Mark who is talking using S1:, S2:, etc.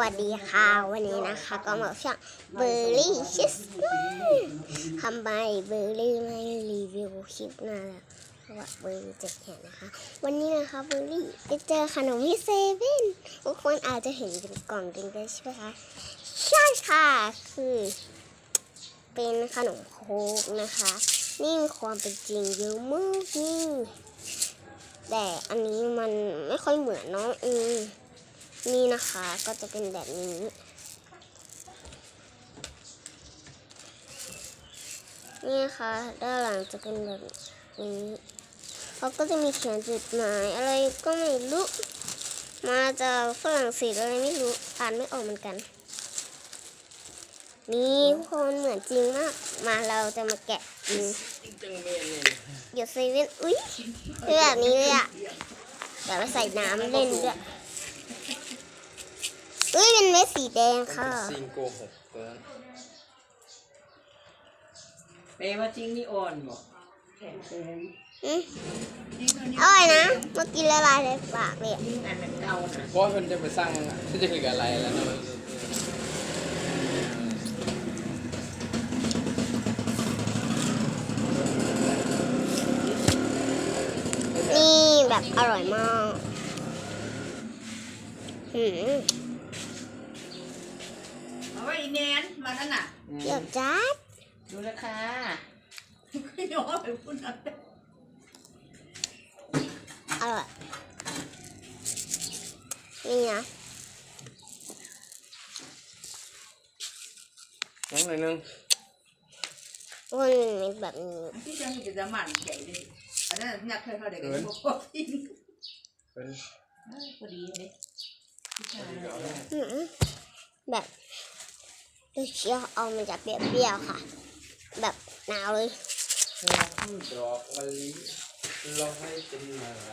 S1: วัสดีค่ะวันนี้นะคะก็มาช่องเบอร์รี่ชิสทำไมเบอร์รี่ไม่รีวิวคลิปน้าแล้วเพราะว่าเบอร์รี่เจ็บแขนนะคะ วันนี้นะคะเบอร์รี่ไปเจอขนมที่เซเว่นทุกคนอาจจะเห็นเป็นกล่องเป็นกันใช่ไหมคะใช่ค่ะคือ เป็นขนมโคกนะคะ นี่มีความเป็นจริงเยอะมากนี่แต่อันนี้มันไม่ค่อยเหมือนเน้องอืม นี่นะคะก็จะเป็นแบบนี้ นี่นะคะด้านหลังจะเป็นแบบนี้เขาก็จะมีเขียนจุดหมายอะไรก็ไม่รู้ มาจากฝรั่งเศสอะไรไม่รู้อ่านไม่ออกเหมือนกัน นี่ทุกคนเหมือนจริงมาก มาเราจะมาแกะกิน
S2: จังเมนเนี่ย
S1: เดี๋ยวเซเว่นอุ้ยคือแบบนี้เลยอะเดี๋ยวไปใส่น้ำเล่นด้วย อุ้ยเป็นเม็ดสีแดงค่ะ
S2: ซิงโกหกเกิน
S3: เปว่าจริงนี่อ่อนบอก
S1: อืมอร่อยนะเมื่อกี้ละลายในปากเลยอะ
S3: ยิ่งอันนั้นเก่านะ
S2: เพราะว่ามันจะไปสร้างที่จะคืออะไรแล้วนะ
S1: นี่แบบอร่อยมากหืม
S3: เอาไว้อี แนนมานั่นน่ะ
S1: เดี๋ยวจัด
S3: ดูราคาไม่ยอมไปพูดนะ
S1: อร่อยนี่นะ
S2: นั่งหน่อยนึง
S1: มันเป็นแบบนี้
S3: ที่จะมีจะมันใหญ่เลยอันนั้นนักเคยเขาเด็กกันพวกทิ้ง
S2: เป็น
S3: พอดีเลย
S1: หืมแบบ ดูเชียวเอามันจะเปรี้ยวๆค่ะ แบบหนาวเลย
S2: ดอกมะลิเราให้เป็นอะไร